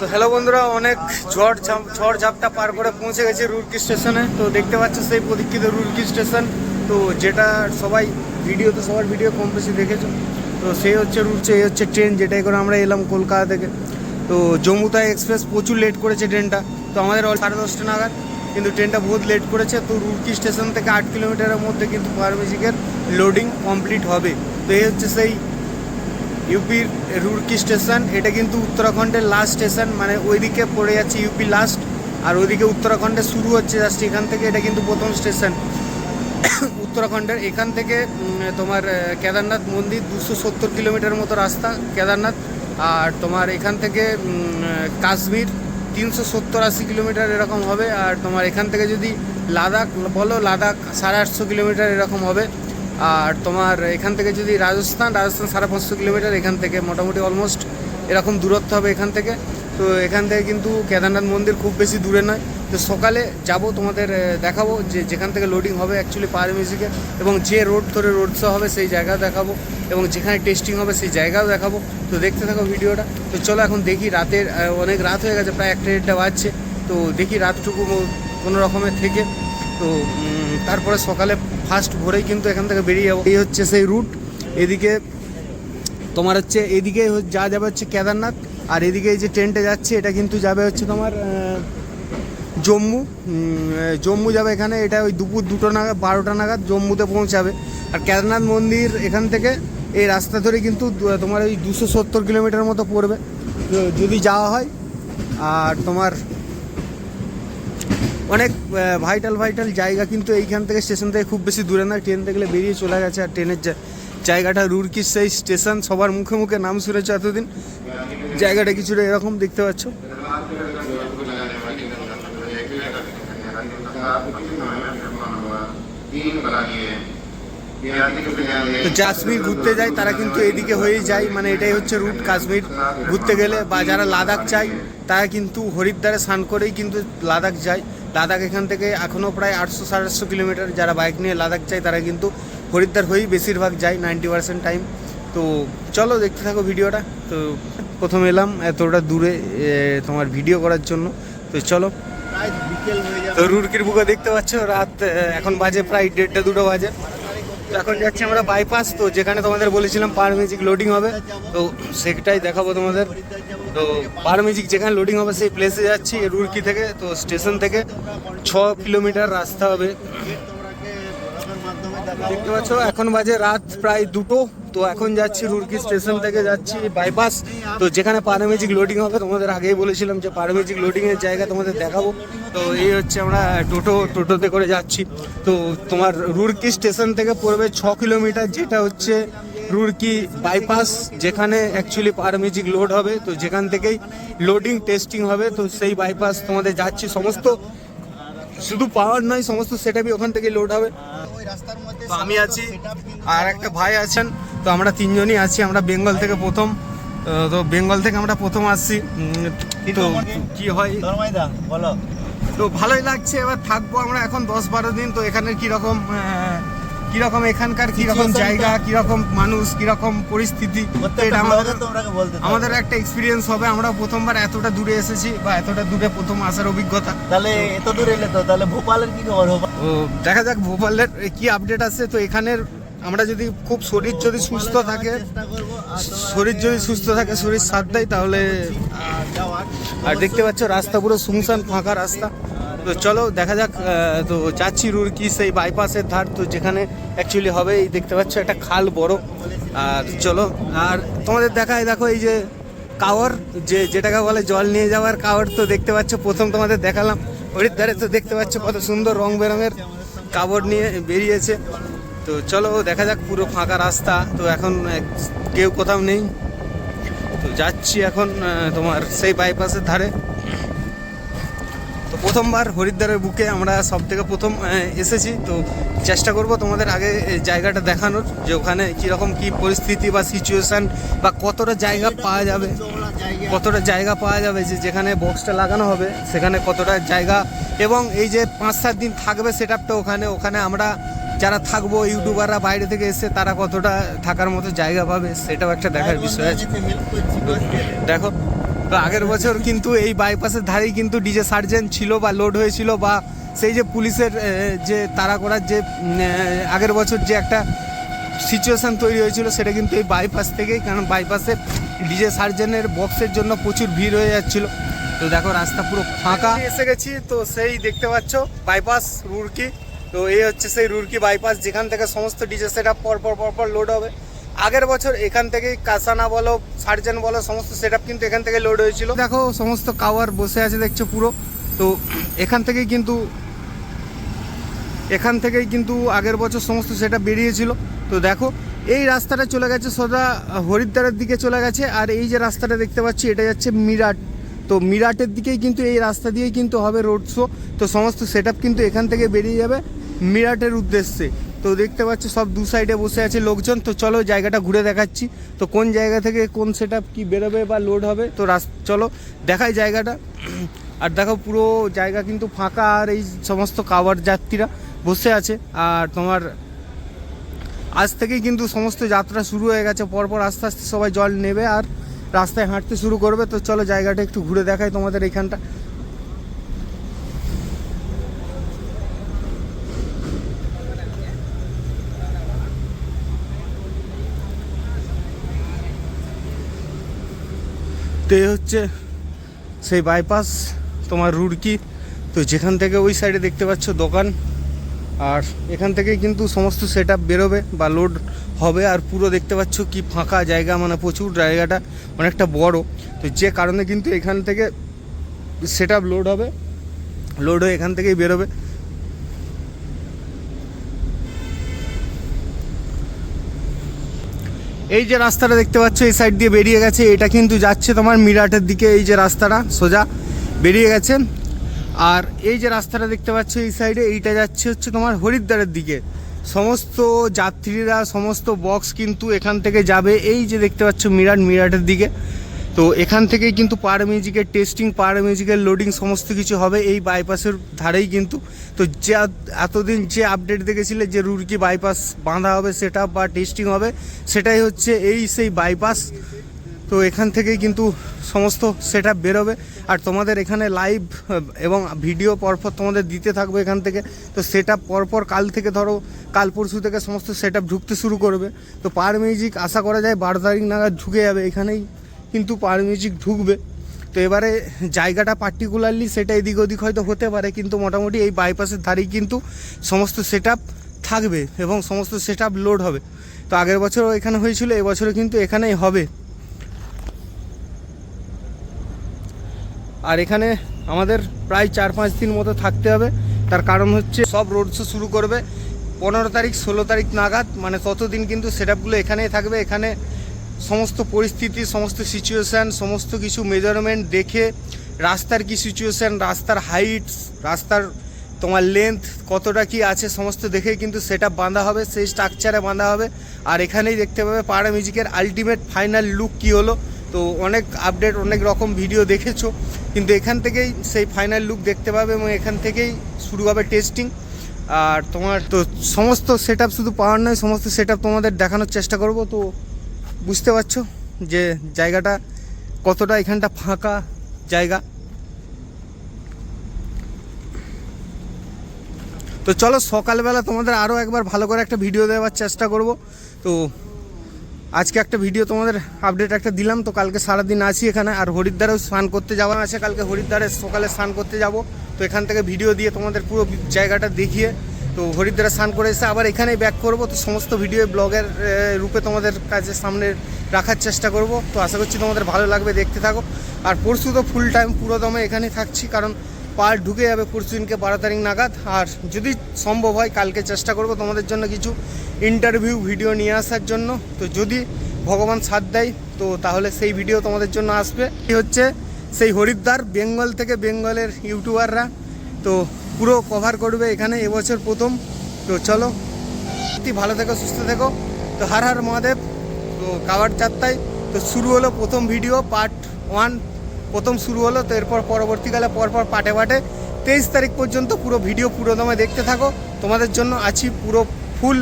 তো হ্যালো বন্ধুরা, অনেক ঝড় ঝড় ঝাপটা পার করে পৌঁছে গেছে রুরকি স্টেশনে। তো দেখতে পাচ্ছ সেই প্রতীক্ষিত রুরকি স্টেশন। তো যেটা সবাই ভিডিও তো সবার ভিডিও কম বেশি দেখেছ। তো সেই হচ্ছে রুটছে এই হচ্ছে ট্রেন যেটাই করে আমরা এলাম কলকাতা থেকে। তো জম্মুতা এক্সপ্রেস প্রচুর লেট করেছে ট্রেনটা তো আমাদের সাড়ে দশটা নাগাদ, কিন্তু ট্রেনটা বহুত লেট করেছে। তো রুরকি স্টেশন থেকে আট কিলোমিটারের মধ্যে কিন্তু পাওয়ার মিউজিকের লোডিং কমপ্লিট হবে। তো এই হচ্ছে সেই ইউপির রুড়কি স্টেশন, এটা কিন্তু উত্তরাখণ্ডের লাস্ট স্টেশন মানে ওইদিকে পড়ে যাচ্ছে ইউপি লাস্ট আর ওইদিকে উত্তরাখণ্ডে শুরু হচ্ছে জাস্ট এখান থেকে, এটা কিন্তু প্রথম স্টেশন উত্তরাখণ্ডের এখান থেকে তোমার কেদারনাথ মন্দির দুশো সত্তর কিলোমিটার মতো রাস্তা, কেদারনাথ। আর তোমার এখান থেকে কাশ্মীর তিনশো সত্তর আশি কিলোমিটার এরকম হবে। আর তোমার এখান থেকে যদি লাদাখ, বলো লাদাখ সাড়ে আটশো কিলোমিটার এরকম হবে। আর তোমার এখান থেকে যদি রাজস্থান রাজস্থান সাড়ে পাঁচশো কিলোমিটার, এখান থেকে মোটামুটি অলমোস্ট এরকম দূরত্ব হবে এখান থেকে। তো এখান থেকে কিন্তু কেদারনাথ মন্দির খুব বেশি দূরে নয়। তো সকালে যাব, তোমাদের দেখাবো যে যেখান থেকে লোডিং হবে অ্যাকচুয়ালি পাওয়ার মিউজিকে এবং যে রোড ধরে রোড শো হবে সেই জায়গা দেখাবো এবং যেখানে টেস্টিং হবে সেই জায়গাও দেখাবো। তো দেখতে থাকো ভিডিওটা। তো চলো এখন দেখি রাতের অনেক রাত হয়ে গেছে, প্রায় একটা দেড়টা বাজছে। তো দেখি রাতটুকু কোনো রকমের থেকে। তো তারপরে সকালে ফার্স্ট ভোরেই কিন্তু এখান থেকে বেরিয়ে যাব। এই হচ্ছে সেই রুট এদিকে তোমার হচ্ছে, এদিকে যা যাবে হচ্ছে কেদারনাথ, আর এদিকে এই যে ট্রেনটা যাচ্ছে, এটা কিন্তু যাবে হচ্ছে তোমার জম্মু। জম্মু যাবে এখানে, এটা ওই দুপুর দুটো নাগাদ, বারোটা নাগাদ জম্মুতে পৌঁছাবে। আর কেদারনাথ মন্দির এখান থেকে, এই রাস্তা ধরে কিন্তু তোমার ওই দুশো সত্তর কিলোমিটার মতো পড়বে। যদি যাওয়া হয়, আর তোমার অনেক ভাইটাল ভাইটাল জায়গা কিন্তু এইখান থেকে স্টেশন থেকে খুব বেশি দূরে না। ট্রেন দেখলে বেরিয়ে চলে গেছে আর ট্রেনের জায়গাটা রুরকির সেই স্টেশন সবার মুখে মুখে নাম শুনেছে এতদিন। জায়গাটা কিছুটা এরকম দেখতে পাচ্ছ। কাশ্মীর ঘুরতে যায়, তারা কিন্তু এদিকে হয়েই যায়। মানে এটাই হচ্ছে রুট কাশ্মীর। ঘুরতে গেলে বা যারা লাদাখ চায় তারা কিন্তু হরিদ্বারে স্নান করেই কিন্তু লাদাখ যায়। লাদাখ এখান থেকে এখনও প্রায় আটশো সাড়ে আটশো কিলোমিটার যারা বাইক নিয়ে লাদাখ যায়, তারা কিন্তু হরিদ্বার হয়েই বেশিরভাগ যায় নাইনটি পার্সেন্ট টাইম তো চলো দেখতে থাকো ভিডিওটা। তো প্রথম এলাম, এতটা দূরে তোমার ভিডিও করার জন্য। তো চলো। তো রুরকির বুকে দেখতে পাচ্ছ, রাত এখন বাজে প্রায় দেড়টা, দুটো বাজে। এখন যাচ্ছি আমরা বাইপাস তো যেখানে তোমাদের বলেছিলাম পার মিউজিক লোডিং হবে, তো সেটাই দেখাবো তোমাদের। তো পার মিউজিক যেখানে লোডিং হবে সেই প্লেসে যাচ্ছি রুরকি থেকে, তো স্টেশন থেকে ছ কিলোমিটার রাস্তা হবে। দেখতে পাচ্ছ, এখন বাজে রাত প্রায় দুটো, তো এখন যাচ্ছি রুরকি স্টেশন থেকে যাচ্ছি বাইপাস তো যেখানে পারামেজিক লোডিং হবে, তোমাদের আগেই বলেছিলাম যে পারামেজিক লোডিং এর জায়গা তোমাদের দেখাবো। তো এই হচ্ছে আমরা টোটো, টোটোতে করে যাচ্ছি। তো তোমার রুরকি স্টেশন থেকে পড়বে ছ কিলোমিটার, যেটা হচ্ছে রুরকি বাইপাস যেখানে অ্যাকচুয়ালি পারামেজিক লোড হবে তো যেখান থেকেই লোডিং টেস্টিং হবে তো সেই বাইপাস তোমাদের যাচ্ছি। সমস্ত শুধু পাওয়ার নয় সমস্ত সেটআপই ওখান থেকে লোড হবে। তো আমি আছি আর একটা ভাই আছেন তো আমরা তিনজনই আছি আমরা বেঙ্গল থেকে প্রথম তো বেঙ্গল থেকে আমরা প্রথম আসছি। তো কি হয়? বলো। তো ভালোই লাগছে এবার থাকব আমরা এখন দশ বারো দিন তো এখানে কীরকম কীরকম এখানকার কীরকম জায়গা কীরকম মানুষ কীরকম পরিস্থিতি আমাদের একটা এক্সপিরিয়েন্স হবে আমরা প্রথমবার এতটা দূরে এসেছি বা এতটা দূরে প্রথম আসার অভিজ্ঞতা। তাহলে এত দূরে এলে তো তাহলে ভোপালের কি খবর? ও দেখা যাক ভোপালের কি আপডেট আছে তো এখানের আমরা যদি খুব শরীর যদি সুস্থ থাকে শরীর যদি সুস্থ থাকে শরীর সাথ দেয় তাহলে আর দেখতে পাচ্ছ রাস্তা পুরো শুনশান ফাঁকা রাস্তা। তো চলো, দেখা যাক তো যাচ্ছি রুরকি, সেই বাইপাসের ধার, তো যেখানে অ্যাকচুয়ালি হবে, এই দেখতে পাচ্ছ একটা খাল বড়। আর চলো, আর তোমাদের দেখায়, দেখো এই যে কাওয়ার যে যেটাকে বলে জল নিয়ে যাওয়ার কাওয়ার তো দেখতে পাচ্ছ, প্রথম তোমাদের দেখালাম। হরিদ্বারে তো দেখতে পাচ্ছ, কত সুন্দর রং বেরঙের কাপড় নিয়ে বেরিয়েছে। তো চলো, দেখা যাক, পুরো ফাঁকা রাস্তা, তো এখন কেউ কোথাও নেই। তো যাচ্ছি এখন তোমার সেই বাইপাসের ধারে। তো প্রথমবার হরিদ্বারের বুকে আমরা সব থেকে প্রথম এসেছি। তো চেষ্টা করব তোমাদের আগে জায়গাটা দেখানোর যে ওখানে কীরকম কী পরিস্থিতি বা সিচুয়েশান বা কতটা জায়গা পাওয়া যাবে কতটা জায়গা পাওয়া যাবে যে যেখানে বক্সটা লাগানো হবে সেখানে কতটা জায়গা এবং এই যে পাঁচ সাত দিন থাকবে সেট ওখানে ওখানে আমরা যারা থাকব ইউটিউবাররা বাইরে থেকে এসে তারা কতটা থাকার মতো জায়গা পাবে সেটাও একটা দেখার বিষয় আছে। দেখো তো আগের বছর কিন্তু এই বাইপাসের ধারেই কিন্তু ডিজে সার্জেন্ট ছিল বা লোড হয়েছিল বা সেই যে পুলিশের যে তাড়া করার যে আগের বছর যে একটা সিচুয়েশান তৈরি হয়েছিল সেটা কিন্তু এই বাইপাস থেকেই, কারণ বাইপাসে ডিজে সার্জেনের বক্সের জন্য প্রচুর ভিড় হয়ে যাচ্ছিল। তো দেখো রাস্তা পুরো ফাঁকা। এসে গেছি, তো সেই দেখতে পাচ্ছ বাইপাস রুরকি তো এই হচ্ছে সেই রুরকি বাইপাস যেখান থেকে সমস্ত ডিজে সেট পর পর পর পর লোড হবে। আগের বছর এখান থেকেই কাসানা বলো, সার্জেন বলো, সমস্ত সেট কিন্তু এখান থেকে লোড হয়েছিল। দেখো, সমস্ত কাওয়ার বসে আছে, দেখছ পুরো। তো এখান থেকেই কিন্তু, এখান থেকেই কিন্তু আগের বছর সমস্ত সেটা বেরিয়েছিল। তো দেখো, এই রাস্তাটা চলে গেছে সোজা, হরিদ্বারের দিকে চলে গেছে, আর এই যে রাস্তাটা দেখতে পাচ্ছি, এটা যাচ্ছে মিরাট। তো মিরাটের দিকেই কিন্তু এই রাস্তা দিয়েই কিন্তু হবে রোড শো তো সমস্ত সেট কিন্তু এখান থেকে বেরিয়ে যাবে মিরাটের উদ্দেশ্যে। তো দেখতে পাচ্ছি, সব দু সাইডে বসে আছে লোকজন। তো চলো জায়গাটা ঘুরে দেখাচ্ছি। তো কোন জায়গা থেকে কোন সেট আপ কি বেরোবে বা লোড হবে, তো রাস, চলো দেখাই জায়গাটা। আর দেখো পুরো জায়গা কিন্তু ফাঁকা, আর এই সমস্ত কাবার যাত্রীরা বসে আছে। আর তোমার আজ থেকেই কিন্তু সমস্ত যাত্রা শুরু হয়ে গেছে। পরপর আস্তে আস্তে সবাই জল নেবে আর রাস্তায় হাঁটতে শুরু করবে। তো চলো জায়গাটা একটু ঘুরে দেখাই তোমাদের এখানটা। তো হচ্ছে সেই বাইপাস তোমার রুড়কি। তো যেখান থেকে ওই সাইডে দেখতে পাচ্ছ দোকান। আর এখান থেকে কিন্তু সমস্ত সেট আপ বেরোবে বা লোড হবে। আর পুরো দেখতে পাচ্ছ কি ফাঁকা জায়গা মানে প্রচুর জায়গাটা অনেকটা বড়। তো যে কারণে কিন্তু এখান থেকে সেট আপ লোড হবে। লোড হয়ে এখান থেকেই বেরোবে। এই যে রাস্তাটা দেখতে পাচ্ছ, এই সাইড দিয়ে বেরিয়ে গেছে। এটা কিন্তু যাচ্ছে তোমার মিরাটের দিকে, এই যে রাস্তাটা, সোজা বেরিয়ে গেছে। আর এই যে রাস্তাটা দেখতে পাচ্ছ, এই সাইডে এইটা যাচ্ছে হচ্ছে তোমার হরিদ্বারের দিকে। সমস্ত যাত্রীরা, সমস্ত বক্স কিন্তু এখান থেকে যাবে। এই যে দেখতে পাচ্ছ, মিরাট, মিরাটের দিকে। তো এখান থেকেই কিন্তু পার মিউজিকের টেস্টিং পার মিউজিকের লোডিং সমস্ত কিছু হবে এই বাইপাসের ধারেই কিন্তু। তো যে এতদিন যে আপডেট দেখেছিলে যে রুরকি বাইপাস বাঁধা হবে সেটা বা টেস্টিং হবে, সেটাই হচ্ছে এই সেই বাইপাস তো এখান থেকেই কিন্তু সমস্ত সেট আপ বেরোবে। আর তোমাদের এখানে লাইভ এবং ভিডিও পরপর তোমাদের দিতে থাকবে এখান থেকে। তো সেট পরপর কাল থেকে ধরো, কাল পরশু থেকে সমস্ত সেট আপ ঢুকতে শুরু করবে। তো পার মিউজিক আশা করা যায় বারো তারিখ নাগাদ ঢুকে যাবে এখানেই। কিন্তু মিউজিক ঢুকবে। তো এবারে জায়গাটা পার্টিকুলারলি সেটা এদিক ওদিক হয়তো হতে পারে, কিন্তু মোটামুটি এই বাইপাসের ধারেই কিন্তু সমস্ত সেট থাকবে এবং সমস্ত সেট লোড হবে। তো আগের বছরও এখানে হয়েছিল, এবছরও কিন্তু এখানেই হবে। আর এখানে আমাদের প্রায় চার পাঁচ দিন মতো থাকতে হবে। তার কারণ হচ্ছে সব রোড শো শুরু করবে পনেরো তারিখ, ষোলো তারিখ নাগাদ। মানে ততদিন কিন্তু সেট আপগুলো এখানেই থাকবে। এখানে সমস্ত পরিস্থিতি, সমস্ত সিচুয়েশান সমস্ত কিছু মেজারমেন্ট দেখে রাস্তার কি সিচুয়েশান রাস্তার হাইট রাস্তার তোমার লেন্থ কতটা কি আছে সমস্ত দেখে কিন্তু সেটা বাঁধা হবে, সেই স্ট্রাকচারে বাঁধা হবে। আর এখানেই দেখতে পাবে পাড়া মিউজিকের আলটিমেট ফাইনাল লুক কি হলো। তো অনেক আপডেট অনেক রকম ভিডিও দেখেছ। কিন্তু এখান থেকেই সেই ফাইনাল লুক দেখতে পাবে এবং এখান থেকেই শুরু হবে টেস্টিং আর তোমার তো সমস্ত সেট শুধু পাওয়ার নয়, সমস্ত সেট তোমাদের দেখানোর চেষ্টা করব। তো বুঝতে পারছ যে জায়গাটা কতটা এখানটা ফাঁকা জায়গা? তো চলো সকালবেলা তোমাদের আরও একবার ভালো করে একটা ভিডিও দেওয়ার চেষ্টা করব। তো আজকে একটা ভিডিও তোমাদের আপডেট একটা দিলাম, তো কালকে সারাদিন আছি এখানে। আর হরিদ্বারেও স্নান করতে যাওয়া আছে, কালকে হরিদ্বারে সকালে স্নান করতে যাব। তো এখান থেকে ভিডিও দিয়ে তোমাদের পুরো জায়গাটা দেখিয়ে তো হরিদ্বারে স্নান করে এসে আবার এখানেই ব্যাক করব। তো সমস্ত ভিডিও ব্লগের রূপে তোমাদের কাছে সামনে রাখার চেষ্টা করব। তো আশা করছি তোমাদের ভালো লাগবে, দেখতে থাকো। আর পরশু তো ফুল টাইম পুরো দমে থাকছি, কারণ পার ঢুকে যাবে পরশু দিনকে বারো তারিখ নাগাদ। আর যদি সম্ভব হয়, কালকে চেষ্টা করব তোমাদের জন্য কিছু ইন্টারভিউ ভিডিও নিয়ে আসার জন্য। তো যদি ভগবান সাথ দেয়, তো তাহলে সেই ভিডিও তোমাদের জন্য আসবে। হচ্ছে সেই হরিদ্বার, বেঙ্গল থেকে বেঙ্গলের ইউটিউবাররা তো পুরো কভার করবে এখানে এবছর প্রথম। তো চলো ভালো থেকো, সুস্থ থেকো। তো হার হার মহাদেব, তো কাবার যাত্রায় তো শুরু হলো প্রথম ভিডিও পার্ট ওয়ান প্রথম শুরু হলো, তো এরপর পরবর্তীকালে পরপর পাটে পাটে তেইশ তারিখ পর্যন্ত পুরো ভিডিও পুরো দমে দেখতে থাকো। তোমাদের জন্য আছি পুরো ফুল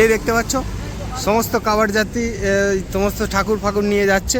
এই দেখতে পাচ্ছ, সমস্ত কাবার যাত্রী সমস্ত ঠাকুর ফাকুর নিয়ে যাচ্ছে।